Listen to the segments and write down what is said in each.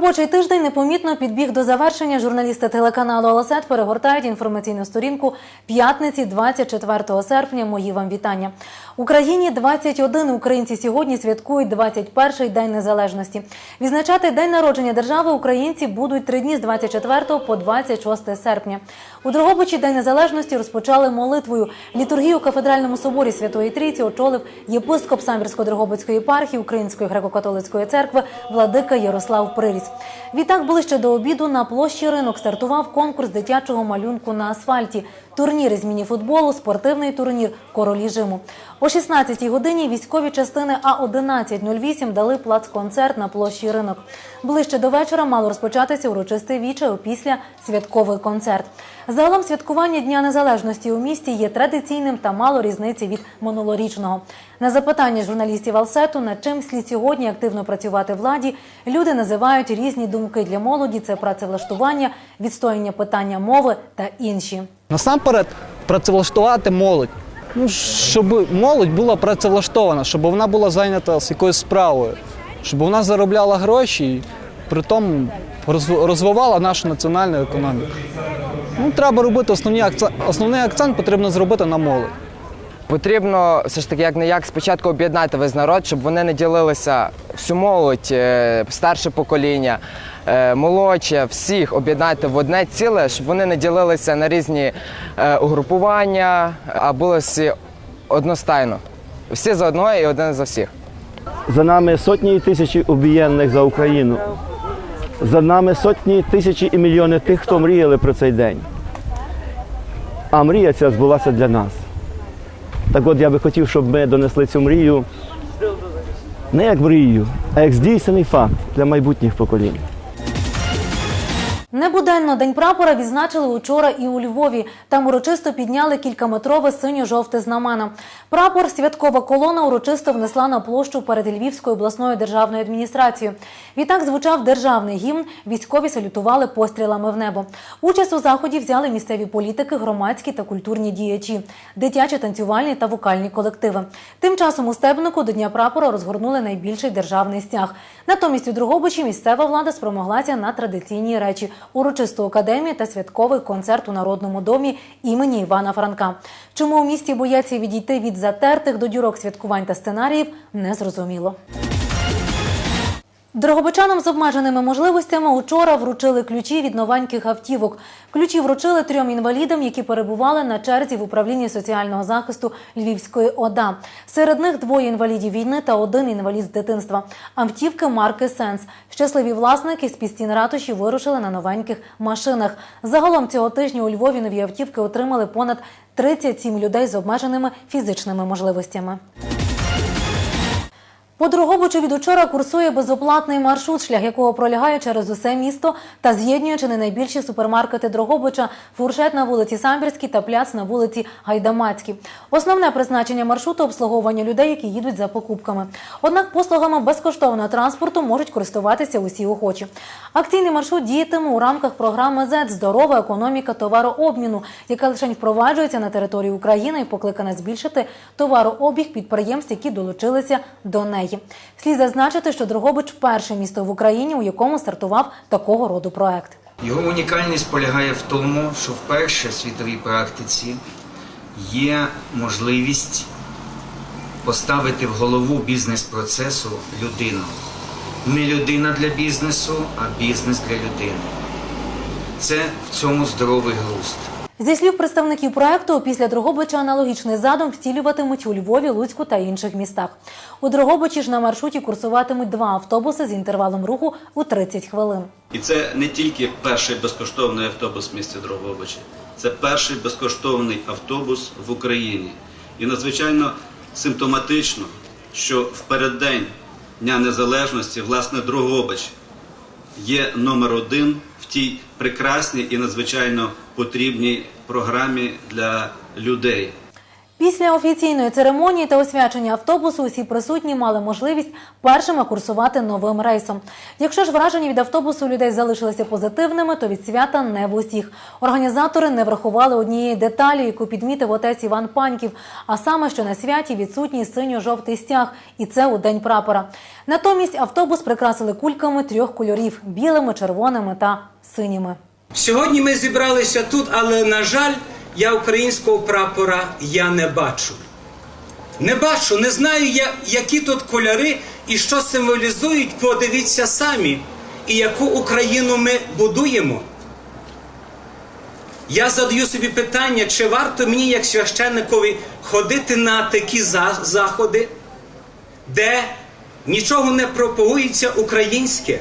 Робочий тиждень непомітно підбіг до завершення. Журналісти телеканалу «Олосет» перегортають інформаційну сторінку п'ятниці 24 серпня. Мої вам вітання. Україні 21 українці сьогодні святкують 21-й День Незалежності. Відзначати день народження держави українці будуть три дні з 24 по 26 серпня. У Дрогобичі День Незалежності розпочали молитвою. Літургію у кафедральному соборі Святої Трійці очолив єпископ Самбірсько-Дрогобицької єпархії Української греко-католицької церкви владика Ярослав Приріс. Відтак ближче до обіду на площі ринок стартував конкурс дитячого малюнку на асфальті. Турніри з мініфутболу, спортивний турнір Королі жиму. О 16-й годині військові частини А-1108 дали плацконцерт на площі ринок. Ближче до вечора мало розпочатися урочисте віче, опісля святковий концерт. Загалом святкування Дня Незалежності у місті є традиційним та мало різниці від минулорічного. На запитання журналістів Алсету, над чим слід сьогодні активно працювати владі, люди називають різні думки для молоді: це працевлаштування, відстояння питання мови та інші. Насамперед працевлаштувати молодь. Ну, щоб молодь була працевлаштована, щоб вона була зайнята з якоюсь справою, щоб вона заробляла гроші і при тому розвивала нашу національну економіку. Ну, треба робити основні акцент, основний акцент потрібно зробити на молодь. Потрібно все ж таки, як не як спочатку об'єднати весь народ, щоб вони не ділилися всю молодь, е, старше покоління, е, молодше, всіх об'єднати в одне ціле, щоб вони не ділилися на різні е, угрупування, а були всі одностайно. Всі за одного і один за всіх. За нами сотні і тисячі убієнних за Україну. За нами сотні, тисячі і мільйони тих, хто мріяли про цей день. А мрія ця збулася для нас. Так от я би хотів, щоб ми донесли цю мрію не як мрію, а як здійснений факт для майбутніх поколінь. Небуденно День прапора відзначили учора і у Львові. Там урочисто підняли кількаметрове синьо-жовте знамено. Прапор святкова колона урочисто внесла на площу перед Львівською обласною державною адміністрацією. Відтак звучав державний гімн. Військові салютували пострілами в небо. Участь у заході взяли місцеві політики, громадські та культурні діячі, дитячі танцювальні та вокальні колективи. Тим часом у Стебнику до Дня прапора розгорнули найбільший державний стяг. Натомість у Дрогобичі місцева влада спромоглася на традиційні речі урочисту академію та святковий концерт у Народному домі імені Івана Франка. Чому у місті бояться відійти від затертих до дюрок святкувань та сценаріїв, не зрозуміло. З обмеженими можливостями учора вручили ключі від новеньких автівок. Ключі вручили трьом інвалідам, які перебували на черзі в управлінні соціального захисту Львівської ОДА. Серед них двоє інвалідів війни та один інвалід з дитинства. Автівки марки Сенс. Щасливі власники з пістін ратуші вирушили на новеньких машинах. Загалом цього тижня у Львові нові автівки отримали понад 37 людей з обмеженими фізичними можливостями. По Дрогобичу від учора курсує безоплатний маршрут, шлях якого пролягає через усе місто та з'єднує чи не найбільші супермаркети Дрогобича, фуршет на вулиці Самбірській та пляц на вулиці Гайдамацькій. Основне призначення маршруту обслуговування людей, які їдуть за покупками. Однак послугами безкоштовного транспорту можуть користуватися усі охочі. Акційний маршрут діятиме у рамках програми ЗЕД Здорова економіка товарообміну, яка лише впроваджується на території України і покликана збільшити товарообіг підприємств, які долучилися до неї. Слід зазначити, що Дрогобич перше місто в Україні, у якому стартував такого роду проект. Його унікальність полягає в тому, що вперше в світовій практиці є можливість поставити в голову бізнес-процесу людину. Не людина для бізнесу, а бізнес для людини. Це в цьому здоровий глузд. Зі слів представників проекту, після Дрогобича аналогічний задум втілюватимуть у Львові, Луцьку та інших містах. У Дрогобичі ж на маршруті курсуватимуть два автобуси з інтервалом руху у 30 хвилин. І це не тільки перший безкоштовний автобус в місті Дрогобичі, це перший безкоштовний автобус в Україні. І надзвичайно симптоматично, що в переддень Дня Незалежності, власне, Дрогобич є номер один в тій прекрасній і надзвичайно потрібній програмі для людей. Після офіційної церемонії та освячення автобусу усі присутні мали можливість першими курсувати новим рейсом. Якщо ж враження від автобусу людей залишилися позитивними, то від свята не в усіх. Організатори не врахували однієї деталі, яку підмітив отець Іван Паньків, а саме, що на святі відсутній синьо-жовтий стяг, і це у день прапора. Натомість автобус прикрасили кульками трьох кольорів білими, червоними та синіми. Сьогодні ми зібралися тут, але, на жаль, я українського прапора я не бачу. Не бачу, не знаю, я, які тут кольори і що символізують, подивіться самі, і яку Україну ми будуємо. Я задаю собі питання, чи варто мені, як священникові, ходити на такі за- заходи, де нічого не пропагується українське.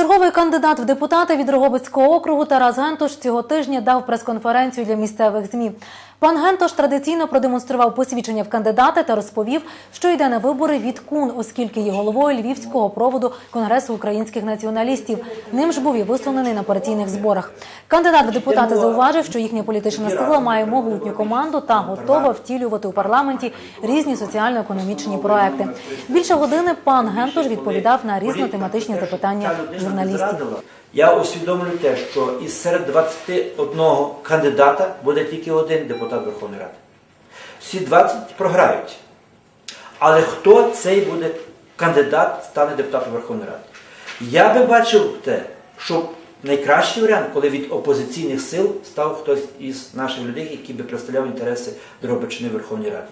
Черговий кандидат в депутати від Рогобицького округу Тарас Гентуш цього тижня дав прес-конференцію для місцевих ЗМІ. Пан Гентош традиційно продемонстрував посвідчення в кандидати та розповів, що йде на вибори від КУН, оскільки є головою львівського проводу Конгресу українських націоналістів. Ним ж був і висунений на партійних зборах. Кандидат в депутати зауважив, що їхня політична сила має могутню команду та готова втілювати у парламенті різні соціально-економічні проекти. Більше години пан Гентош відповідав на різнотематичні запитання журналістів. Я усвідомлюю те, що із серед 21 кандидата буде тільки один депутат Верховної Ради. Всі 20 програють. Але хто цей буде кандидат стане депутатом Верховної Ради? Я би бачив те, що найкращий варіант, коли від опозиційних сил став хтось із наших людей, який би представляв інтереси Дрогобичини Верховної Ради.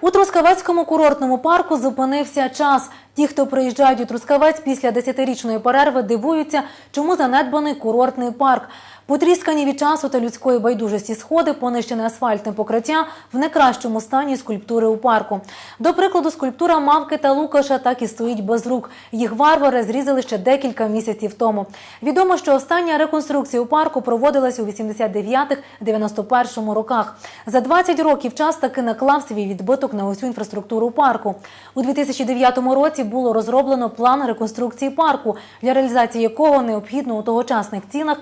У Трускавецькому курортному парку зупинився час. Ті, хто приїжджають у Трускавець після десятирічної перерви, дивуються, чому занедбаний курортний парк. Потріскані від часу та людської байдужості сходи, понищене асфальтне покриття в найкращому стані скульптури у парку. До прикладу, скульптура мавки та Лукаша так і стоїть без рук. Їх варвари зрізали ще декілька місяців тому. Відомо, що остання реконструкція у парку проводилась у 89-91 роках. За 20 років час таки наклав свій відбиток на усю інфраструктуру парку. У 2009 році було розроблено план реконструкції парку, для реалізації якого необхідно у тогочасних цінах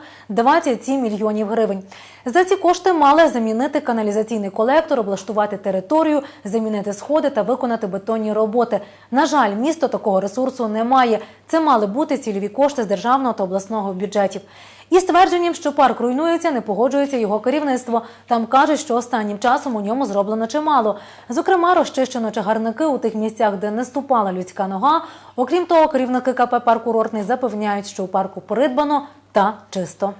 27 мільйонів гривень. За ці кошти мали замінити каналізаційний колектор, облаштувати територію, замінити сходи та виконати бетонні роботи. На жаль, місто такого ресурсу не має. Це мали бути цільові кошти з державного та обласного бюджетів. І ствердженням, що парк руйнується, не погоджується його керівництво. Там кажуть, що останнім часом у ньому зроблено чимало. Зокрема, розчищено чагарники у тих місцях, де не ступала людська нога. Окрім того, керівники КП «Парк Курортний» запевняють, що у парку придбано та чисто.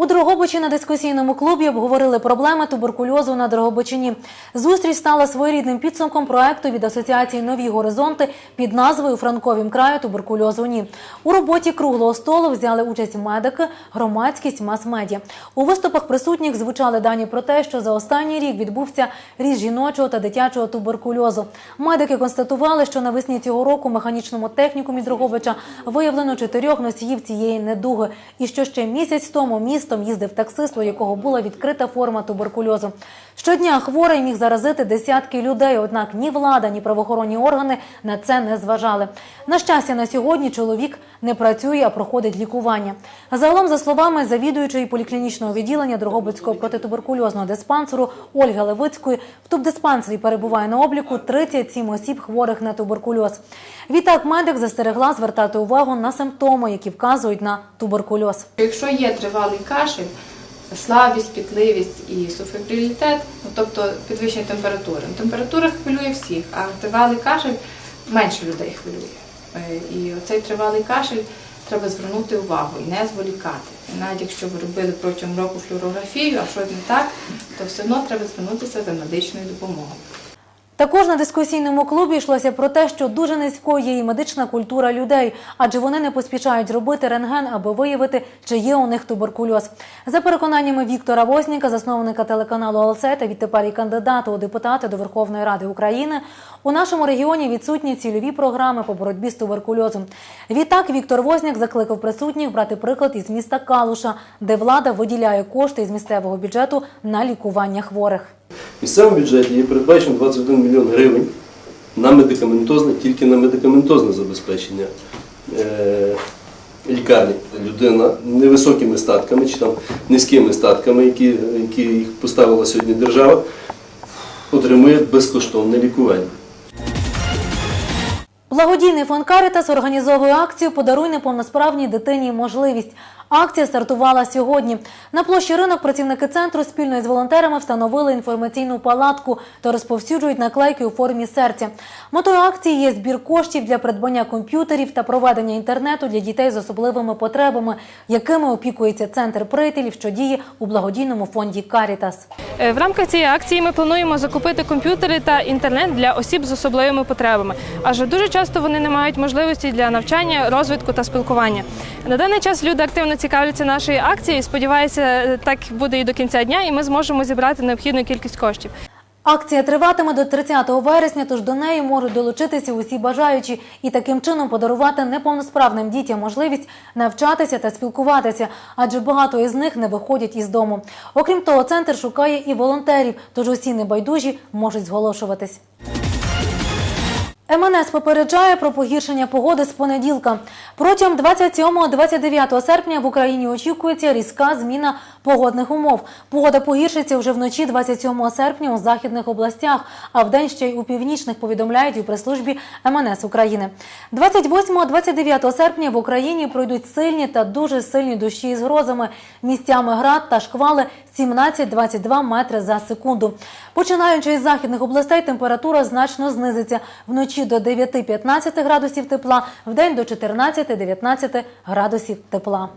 У Дрогобичі на дискусійному клубі обговорили проблеми туберкульозу на Дрогобичині. Зустріч стала своєрідним підсумком проекту від асоціації Нові горизонти під назвою Франковім краю туберкульозу ні. У роботі круглого столу взяли участь медики, громадськість, мас-медіа. У виступах присутніх звучали дані про те, що за останній рік відбувся ріст жіночого та дитячого туберкульозу. Медики констатували, що навесні цього року в механічному технікумі Дрогобича виявлено чотирьох носіїв цієї недуги, і що ще місяць тому містом їздив таксист, у якого була відкрита форма туберкульозу. Щодня хворий міг заразити десятки людей, однак ні влада, ні правоохоронні органи на це не зважали. На щастя, на сьогодні чоловік не працює, а проходить лікування. Загалом, за словами завідуючої поліклінічного відділення Дрогобицького протитуберкульозного диспансеру Ольги Левицької, в тубдиспансері перебуває на обліку 37 осіб хворих на туберкульоз. Відтак медик застерегла звертати увагу на симптоми, які вказують на туберкульоз. Якщо є тривалий кашель, слабість, пітливість і суфебрилітет, ну, тобто підвищення температури. Температура хвилює всіх, а тривалий кашель менше людей хвилює. Е, І оцей тривалий кашель треба звернути увагу і не зволікати. І навіть якщо ви робили протягом року флюорографію, а щось не так, то все одно треба звернутися за медичною допомогою. Також на дискусійному клубі йшлося про те, що дуже низькою є і медична культура людей, адже вони не поспішають робити рентген, аби виявити, чи є у них туберкульоз. За переконаннями Віктора Возніка, засновника телеканалу «Алсе» та відтепер і кандидата у депутати до Верховної Ради України, у нашому регіоні відсутні цільові програми по боротьбі з туберкульозом. Відтак Віктор Возняк закликав присутніх брати приклад із міста Калуша, де влада виділяє кошти із місцевого бюджету на лікування хворих. В місцевому бюджеті є передбачено 21 мільйон гривень на медикаментозне, тільки на медикаментозне забезпечення е, лікарні людина невисокими статками чи там низькими статками, які, які їх поставила сьогодні держава, отримує безкоштовне лікування. Благодійний фонд Карітас організовує акцію Подаруй неповносправній дитині можливість. Акція стартувала сьогодні. На площі ринок працівники центру спільно із волонтерами встановили інформаційну палатку та розповсюджують наклейки у формі серця. Метою акції є збір коштів для придбання комп'ютерів та проведення інтернету для дітей з особливими потребами, якими опікується центр приятелів, що діє у благодійному фонді Карітас. Е, В рамках цієї акції ми плануємо закупити комп'ютери та інтернет для осіб з особливими потребами, адже дуже часто вони не мають можливості для навчання, розвитку та спілкування. На даний час люди активно цікавляться нашою акцією. Сподіваюся, так буде і до кінця дня, і ми зможемо зібрати необхідну кількість коштів. Акція триватиме до 30 вересня, тож до неї можуть долучитися усі бажаючі і таким чином подарувати неповносправним дітям можливість навчатися та спілкуватися, адже багато із них не виходять із дому. Окрім того, центр шукає і волонтерів, тож усі небайдужі можуть зголошуватись. МНС попереджає про погіршення погоди з понеділка. Протягом 27-29 серпня в Україні очікується різка зміна погодних умов. Погода погіршиться вже вночі 27 серпня у західних областях, а вдень ще й у північних повідомляють у прес-службі МНС України. 28-29 серпня в Україні пройдуть сильні та дуже сильні дощі із грозами. Місцями град та шквали 17-22 метри за секунду. Починаючи із західних областей, температура значно знизиться. Вночі до 9-15 градусів тепла, вдень до 14-19 градусів тепла.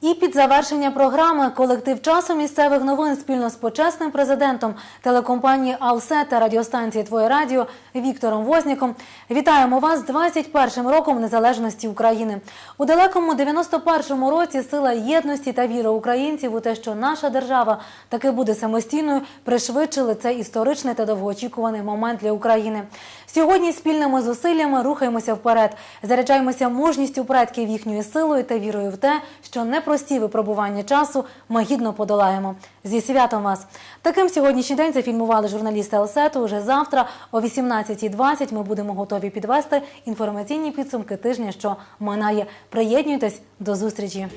І під завершення програми колектив часу місцевих новин спільно з почесним президентом телекомпанії «Алсе» та радіостанції Твоє радіо Віктором Возніком вітаємо вас з 21 роком незалежності України. У далекому 91-му році сила єдності та віра українців у те, що наша держава таки буде самостійною, пришвидшили цей історичний та довгоочікуваний момент для України. Сьогодні спільними зусиллями рухаємося вперед, заряджаємося мужністю предків їхньою силою та вірою в те, що непрості випробування часу ми гідно подолаємо. Зі святом вас! Таким сьогоднішній день зафільмували журналісти Елсету. Уже завтра о 18.20 ми будемо готові підвести інформаційні підсумки тижня, що минає. Приєднуйтесь до зустрічі.